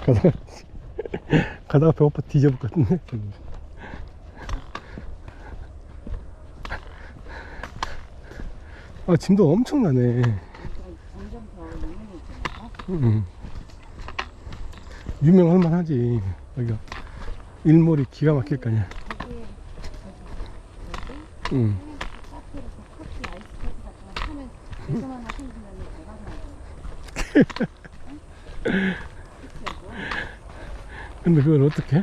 가다가 가다가 배고파 뒤져볼 것 같은데 아 짐도 엄청나네 유명해지니까. 음. 유명할 만하지 여기가 일몰이 기가 막힐 거 아니야 응. 근데 그걸 어떻게.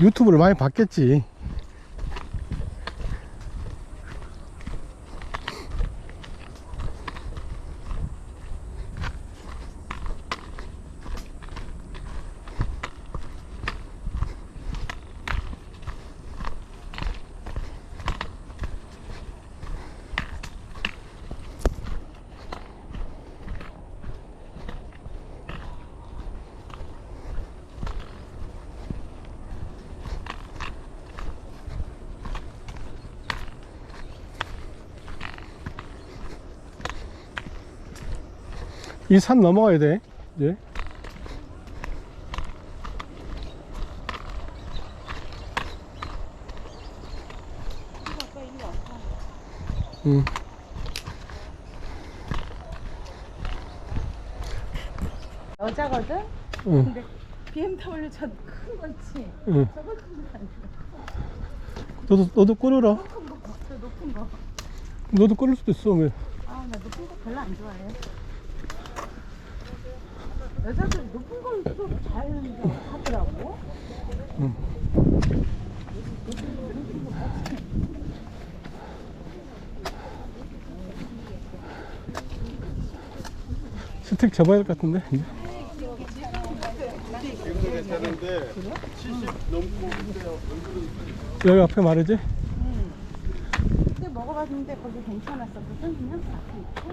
유튜브를 많이 봤겠지 이 산 넘어가야 돼 이제. 응. 여자거든? 응. 근데 BMW 저 큰거 있지? 응. 저거. 너도 너도 끌어라 높은 거, 저 높은 거. 너도 끌을 수도 있어 왜 아, 나 높은 거 별로 안 좋아해. 여자들 높은 걸또잘 하더라고. 스틱 접어야 될 것 같은데 이제. 여기 앞에 말이지 그때 먹어봤는데 거기 괜찮았었거든. 그냥 앞에 있고.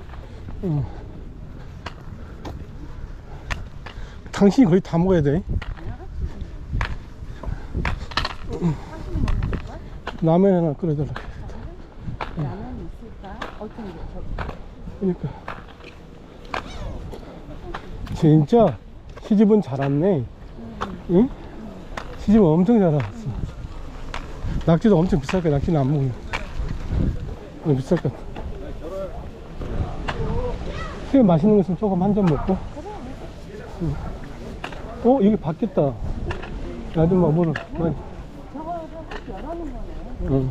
응. 당신이 거의 다 먹어야 돼? 라면 하나 끓여달라 라면 있을까? 어떤 게. 그러니까 진짜 시집은 잘 왔네 응? 시집은 엄청 잘 왔어 낙지도 엄청 비쌀 거야 낙지는 안 먹으면 어, 비쌀 것 같아 수에 맛있는 거 있으면 조금 한 점 먹고 응. 어 여기 바뀌었다 나도 막 많이 저거를 확 열어놓은 거네. 응.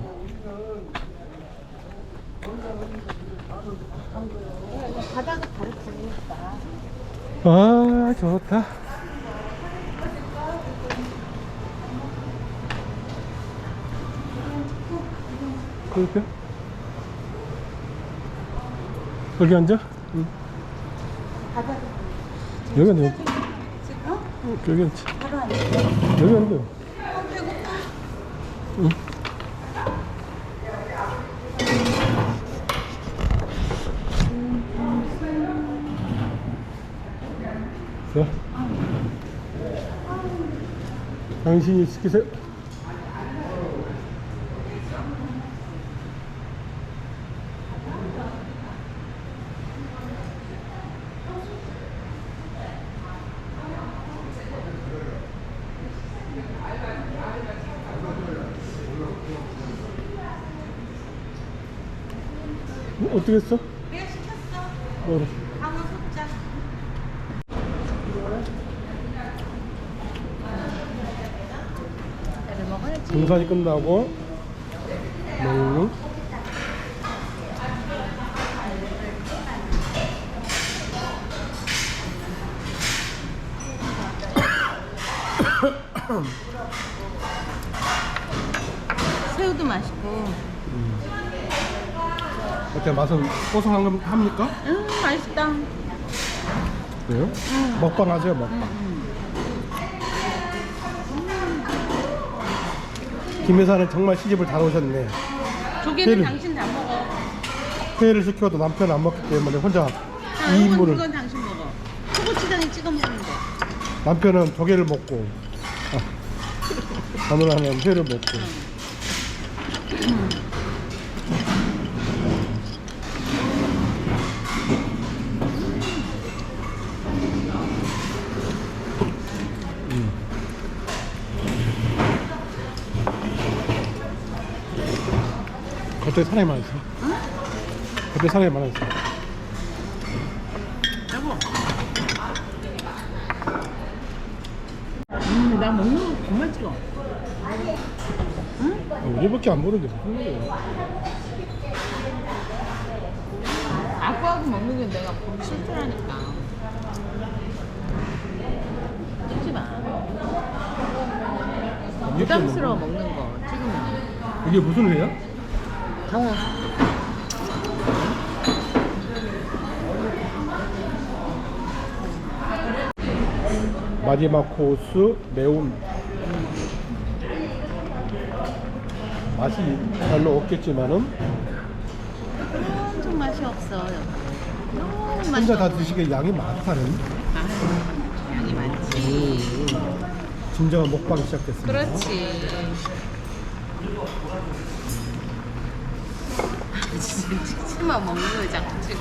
바닥을 다르게 보니까. 아 좋다 그럴게 여기 앉아? 응. 여기 앉아? 어? 여기 돼. 여기 앉아 응. 자. 당신이 시키세요. 뭐, 어떻게 했어? 내가 시켰어. 뭐라? 강어 속자. 등산이 끝나고 먹는 새우도 맛있고. 어때 맛은 고소한 건 합니까? 음, 맛있다. 그래요? 먹방 하세요 먹방 김여사는 정말 시집을 잘 오셨네. 조개는 회를- 당신 다 먹어. 회를 시켜도 남편 안 먹기 때문에 혼자 자, 이건, 2인분을 이건 당신 먹어. 초고추장에 찍어 먹는 거. 남편은 조개를 먹고 아, 마누라는 회를 먹고 음. 갑자기 사람이 많았어 갑자기 사람이 많았어 여보. 음, 나 먹는 거 정말 찍어. 아, 우리밖에 안 보는데 무슨 소리야 아구하고 먹는 게 내가 보기 싫더라니까. 찍지 마. 부담스러워 뭐- 먹는 거. 찍으면. 이게 무슨 회야? 강어. 마지막 코스 매운 맛이 별로 없겠지만은 엄청 맛이 없어. 너무 맛이 혼자 다 없어. 드시기에 양이 많다는 아, 양이 많지. 진정한 먹방 시작됐습니다. 그렇지. 찍지만 먹는 거 찍어.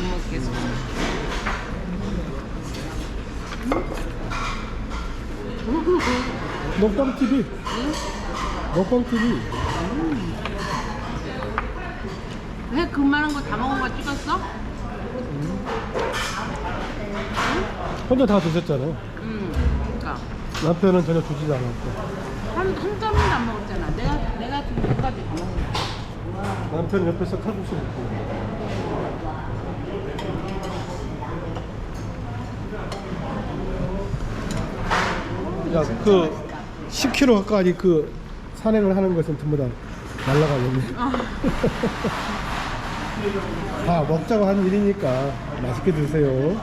못 먹겠어. 먹방 TV. 먹방 TV. 왜 그만한 거 다 먹은 거 찍었어? 혼자 다 드셨잖아. 응. 그러니까 남편은 전혀 주지도 않았고. 한, 한 점도 안 먹었잖아. 내가 내가 지금 몇 가지 다 먹은 거야. 남편 옆에서 칼국수 먹고. 야, 그 10km 가까이 그 산행을 하는 것은 전부 다 날라가겠네. 다 먹자고 한 일이니까 맛있게 드세요.